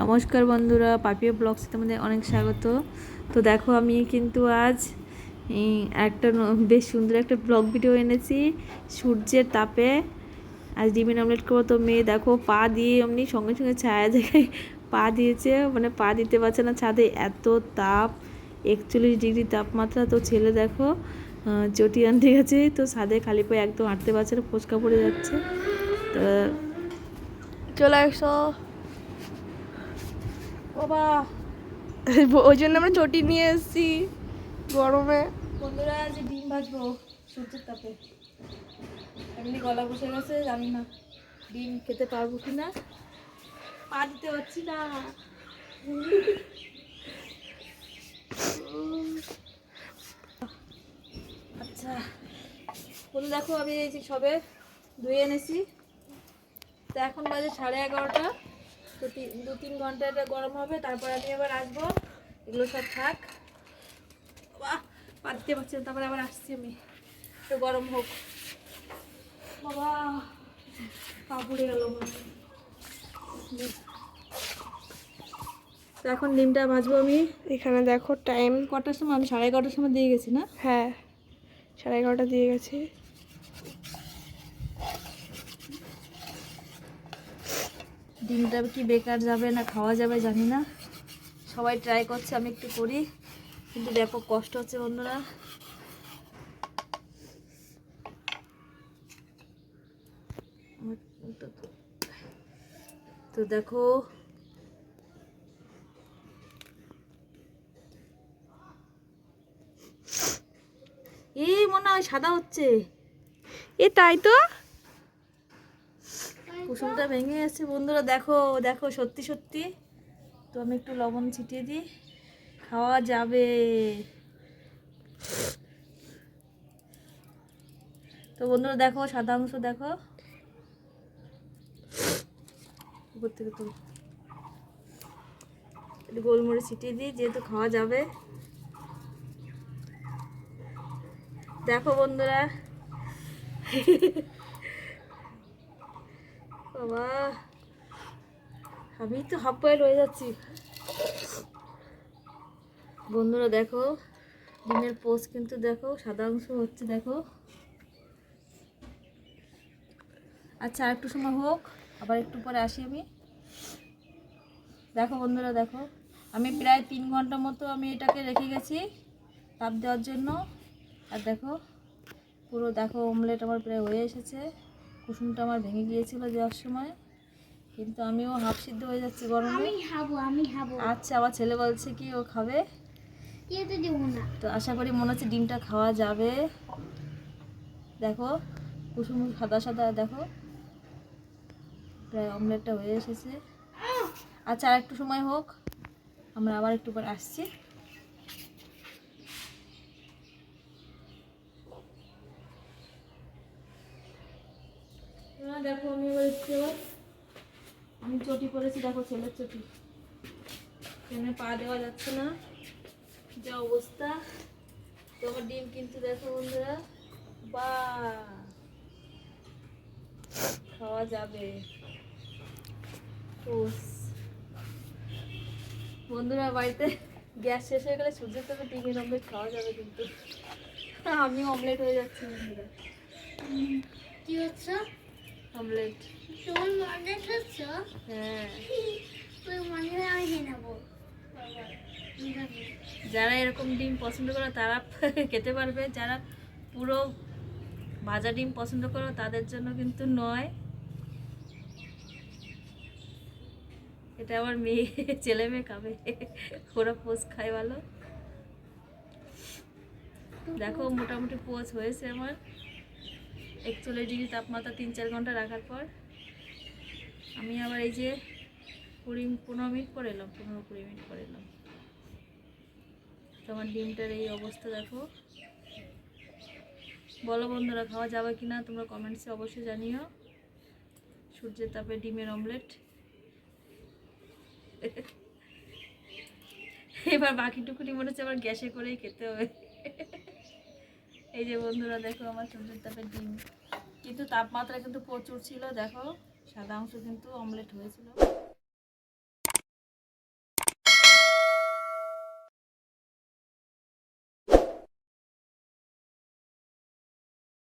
নমস্কার বন্ধুরা, পাপিয়া ব্লগসে তোমাদের অনেক স্বাগত। তো দেখো, আমি কিন্তু আজ একটা বেশ সুন্দর একটা ব্লগ ভিডিও এনেছি, সূর্যের তাপে। আজ ডিমের অমলেট করব তো মেয়ে দেখো, পা দিয়ে এমনি সঙ্গে সঙ্গে ছায়া জায়গায় পা দিয়েছে মানে পা দিতে পারছে না ছাদে, এত তাপ, একচল্লিশ ডিগ্রি তাপমাত্রা। তো ছেলে দেখো চটি আনতে গেছে, তো ছাদে খালি পায়ে একদম হাঁটতে পারছে না, ফোসকা পড়ে যাচ্ছে। তো চলে আসো। বাবা। ওই জন্য আমরা চটি নিয়ে এসেছি গরমে। বন্ধুরা যে ডিম ভাজবো সূর্যের তাপে। এমনি গলা বসে গেছে জানি না ডিম খেতে পারব কি না পা দিতে পারছি না। আচ্ছা বলে দেখো আমি এই যে সবে ধুয়ে এনেছি। তো এখন বাজে সাড়ে এগারোটা। তো দু তিন ঘণ্টা এটা গরম হবে তারপর আমি আবার আসব। এগুলো সব থাক। বাহ পারছি না তারপরে আবার আসছি আমি। একটু গরম হোক। বাবা পা পুড়ে গেল তো এখন ডিমটা ভাজবো আমি। এখানে দেখো টাইম কটার সময়? আমি সাড়ে এগারোটার সময় দিয়ে গেছি না? হ্যাঁ সাড়ে এগারোটা দিয়ে গেছি। ডিমটা কি বেকার যাবে না খাওয়া যাবে জানি না। সবাই ট্রাই করছে, আমি একটু করি। কিন্তু ব্যাপক কষ্ট হচ্ছে বন্ধুরা। তো দেখো, এই মনে হয় সাদা হচ্ছে। এ তাই তো? কুসুমটা ভেঙে গেছে। বন্ধুরা, দেখো দেখো, সত্যি সত্যি। তো আমি একটু লবণ ছিটিয়ে দিই। খাওয়া যাবে। তো বন্ধুরা, দেখো, সাদা অংশ দেখো। উপর থেকে তো গোলমরিচ ছিটিয়ে দিই, যেহেতু খাওয়া যাবে। দেখো, বন্ধুরা। বাবা। আমি তো হাফ বয়েল হয়ে যাচ্ছি। বন্ধুরা দেখো, ডিমের পোস্ট কিন্তু দেখো, সাদা অংশ হচ্ছে দেখো। আচ্ছা একটু সময় হোক, আবার একটু পরে আসি আমি। দেখো বন্ধুরা, দেখো, আমি প্রায় তিন ঘণ্টা মতো আমি এটাকে রেখে গেছি, তাপ দেওয়ার জন্য। আর দেখো, পুরো দেখো অমলেট আমার প্রায় হয়ে এসেছে। কুসুমটা আমার ভেঙে গিয়েছিল যাওয়ার সময়। কিন্তু আমিও হাফ সিদ্ধ হয়ে যাচ্ছি গরমে। আমি খাব আমি খাব। আচ্ছা আমার ছেলে বলছে কি ও খাবে। তো আশা করি মনে হচ্ছে ডিমটা খাওয়া যাবে। দেখো কুসুম সাদা সাদা দেখো। প্রায় অমলেটটা হয়ে এসেছে। আচ্ছা আর একটু সময় হোক। আমরা আবার একটু পর আসছি। না, দেখো আমি এবার একটু আমি চটি পরেছি দেখো ছেলের চটি। এখানে পা দেওয়া যাচ্ছে না যা অবস্থা। তো আমার ডিম কিন্তু দেখো বন্ধুরা বা খাওয়া যাবে। বন্ধুরা বাড়িতে গ্যাস শেষ হয়ে গেলে সূর্যের থেকে ডিমের অমলেট খাওয়া যাবে কিন্তু। আমি অমলেট হয়ে যাচ্ছি বন্ধুরা। কি হচ্ছে? অমলেট তোমার মনে হচ্ছে হ্যাঁ। তুই মনে হয় আমি নেব। যারা এরকম ডিম পছন্দ করে তারা খেতে পারবে। যারা পুরো ভাজা ডিম পছন্দ করো তাদের জন্য কিন্তু নয়। এটা আমার মেয়ে ছেলে মেয়ে খাবে। ওরা পোচ খায় ভালো। দেখো মোটামুটি পোচ হয়েছে আমার। একচল্লিশ ডিগ্রি তাপমাত্রা তিন চার ঘণ্টা রাখার পর আমি আবার এই যে কুড়ি পনেরো মিনিট পর এলাম, পনেরো কুড়ি মিনিট পর এলাম। তো আমার ডিমটার এই অবস্থা দেখো। বলো বন্ধুরা, খাওয়া যাবে কি না তোমরা কমেন্টসে অবশ্যই জানিও। সূর্যের তাপে ডিমের অমলেট এবার বাকিটুকুনি মনে হচ্ছে আবার গ্যাসে করেই খেতে হবে। এই যে বন্ধুরা, দেখো আমার সূর্যের তাপে ডিম কিন্তু তাপমাত্রা কিন্তু প্রচুর ছিল, দেখো, সাদা অংশ কিন্তু অমলেট হয়েছিল।